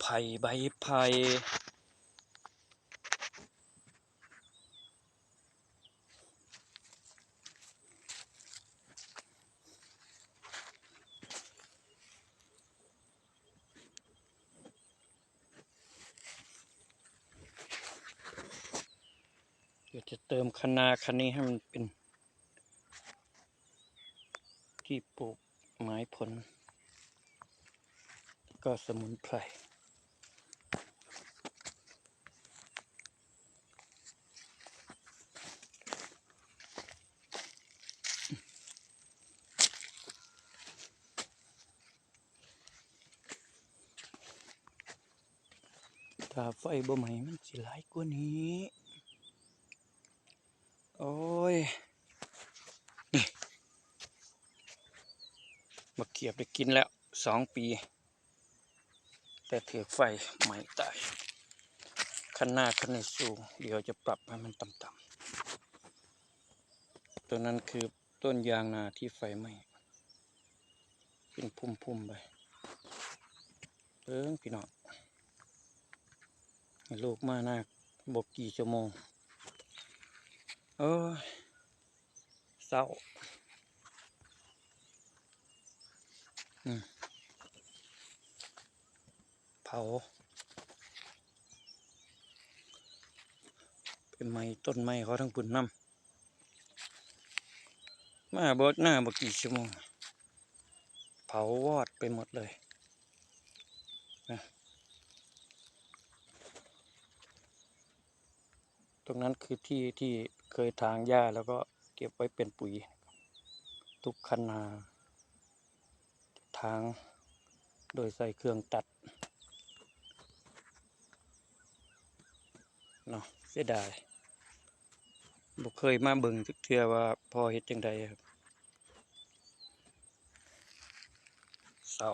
ไผ่ใบไผ่เดี๋ยวจะเติมคะนาคันนี้ให้มันเป็น ที่ปลูกไม้ผล ก็สมุนไพร ถ้าไฟบ่ไหมมันสิหลายกว่านี้ โอ้ย นี่มาเกียบได้กินแล้วสองปี แต่เถือไฟไหม้ตายคันหน้าคันในสูง เดี๋ยวจะปรับให้มันต่ำๆตัวนั้นคือต้นยางนาที่ไฟไหม้เป็นพุ่มๆไปเอิ้งพี่น้อง ลูกมาหน้าบกกี่ชั่วโมง เอ้ยเศร้าเผา เป็นไม้ต้นไม้เขาทั้งปุ่นน้ำมาบดหน้าบกี่ชั่วโมง เผาวอดไปหมดเลยนะ ตรงนั้นคือที่ที่เคยทางหญ้าแล้วก็เก็บไว้เป็นปุ๋ย ทุกคันนา ทางโดยใส่เครื่องตัดเนาะเสียดายบ่เคยมาเบิ่งทึกเทื่อว่าพอเฮ็ดจังใดครับเศร้า